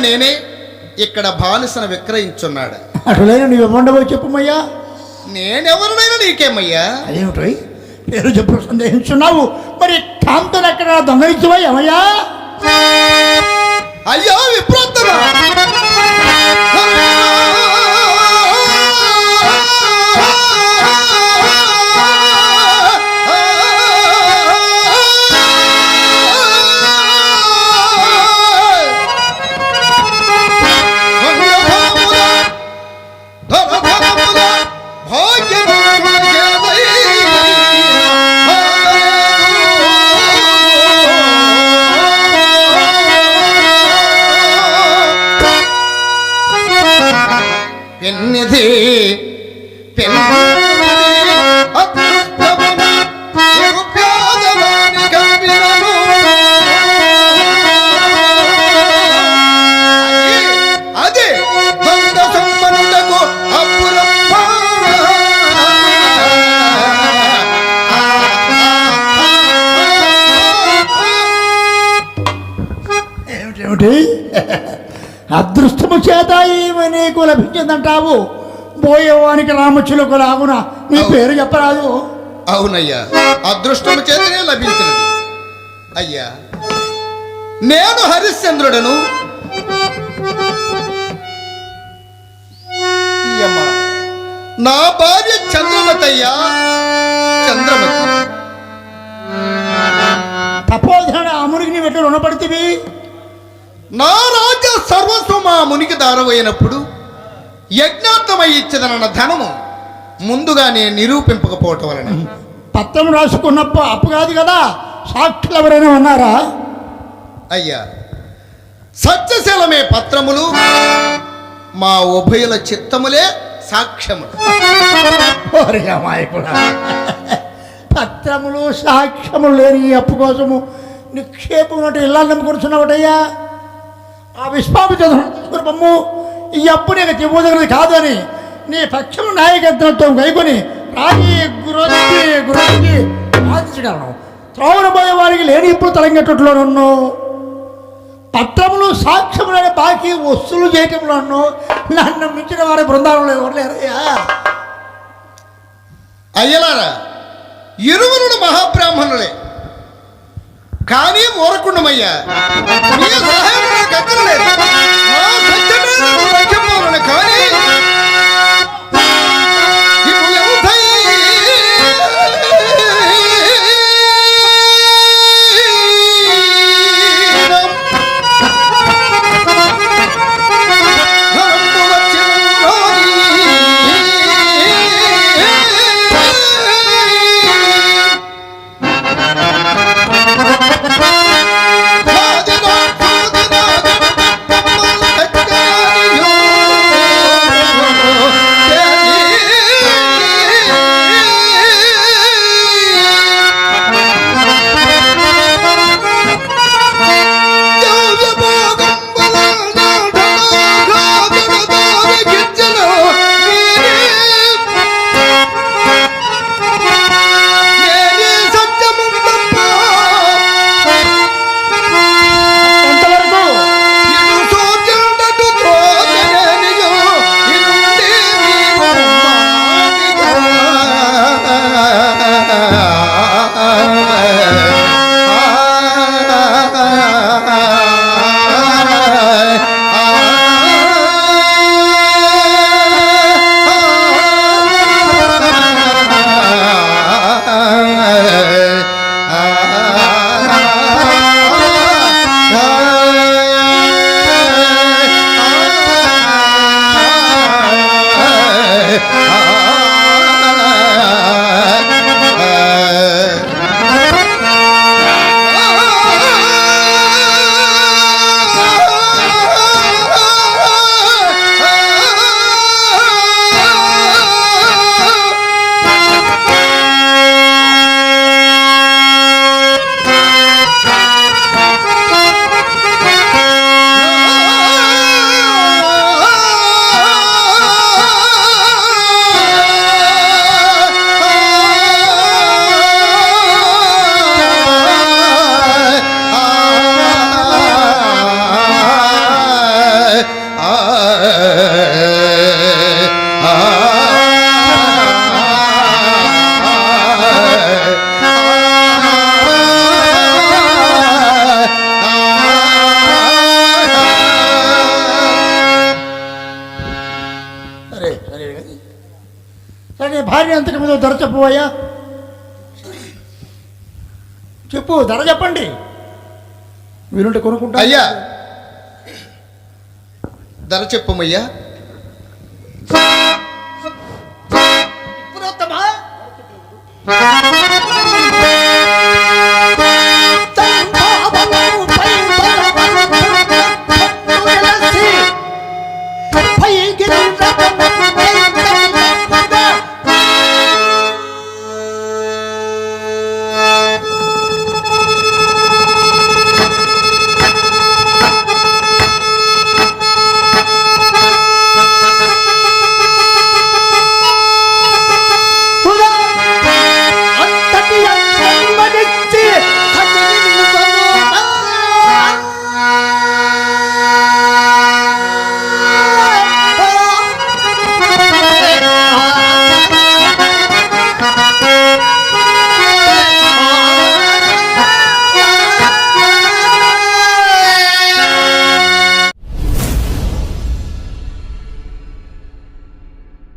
నేనే ఇక్కడ బానిసను విక్రయించున్నాడు. అటులైన నువ్వు ఇవ్వండబోయి చెప్పుమయ్యా? నేనెవరినైనా నీకేమయ్యా? అదేమిటో పేరు చెప్పు సందేహించున్నావు. మరి కాంతను ఎక్కడ దొంగలించవా ఏమయ్యా? అయ్యా విప్రోత్తమ! అదృష్టము చేత ఈమె నీకు లభించిందంటావు? పోయేవానికి రామచులకు లాగున నీ పేరు చెప్పరాదు. అవునయ్యా అదృష్టము చేతనే లభించినది. అయ్యా నేను హరిశ్చంద్రుడను. నా భార్య చంద్రమతి అయ్యా చంద్రమతి. తపోధన అమునికి నీ వెంట రుణపడితివి? నా మునికి దారవైనప్పుడు యజ్ఞార్థమై ఇచ్చదనన్న ధనము ముందుగానే నిరూపింపకపోవటం వలన. పత్రం రాసుకున్నప్పు అప్పు కాదు కదా? సాక్షులు ఎవరైనా ఉన్నారా? అయ్యా సత్యశీలమే పత్రములు మా ఉభయుల చిత్తములే సాక్ష్యములు. పత్రములు సాక్ష్యములు లేని అప్పు కోసము నిక్షేపం ఇల్లాలు నమ్ముకుంటున్నావుటయ్యా ఆ విశ్వామిత్రము ఈ అప్పు నీకు చెబుదగినది కాదు అని. నీ పక్షము నాయకత్వంతో కైకొని రాజీ గురొచ్చి గురించి ఆశించగలను త్రోవన పోయే వారికి లేని ఇప్పుడు తలంగేటట్లోనూ పత్రములు సాక్ష్యములనే బాకీ వస్తువులు చేయటంలో నన్ను మించిన వారి బృందాలు ఎవరలేరయ్యా అయ్యలారా ఇరువురుడు మహాబ్రాహ్మణులే. నాకు సత్యమవును కానీ భార్య అంతకుముందు ధర చెప్పబోయా? చెప్పు ధర చెప్పండి. వీరుంటే కొనుక్కుంటా. అయ్యా. ధర చెప్పమయ్యా. పురోత్తమా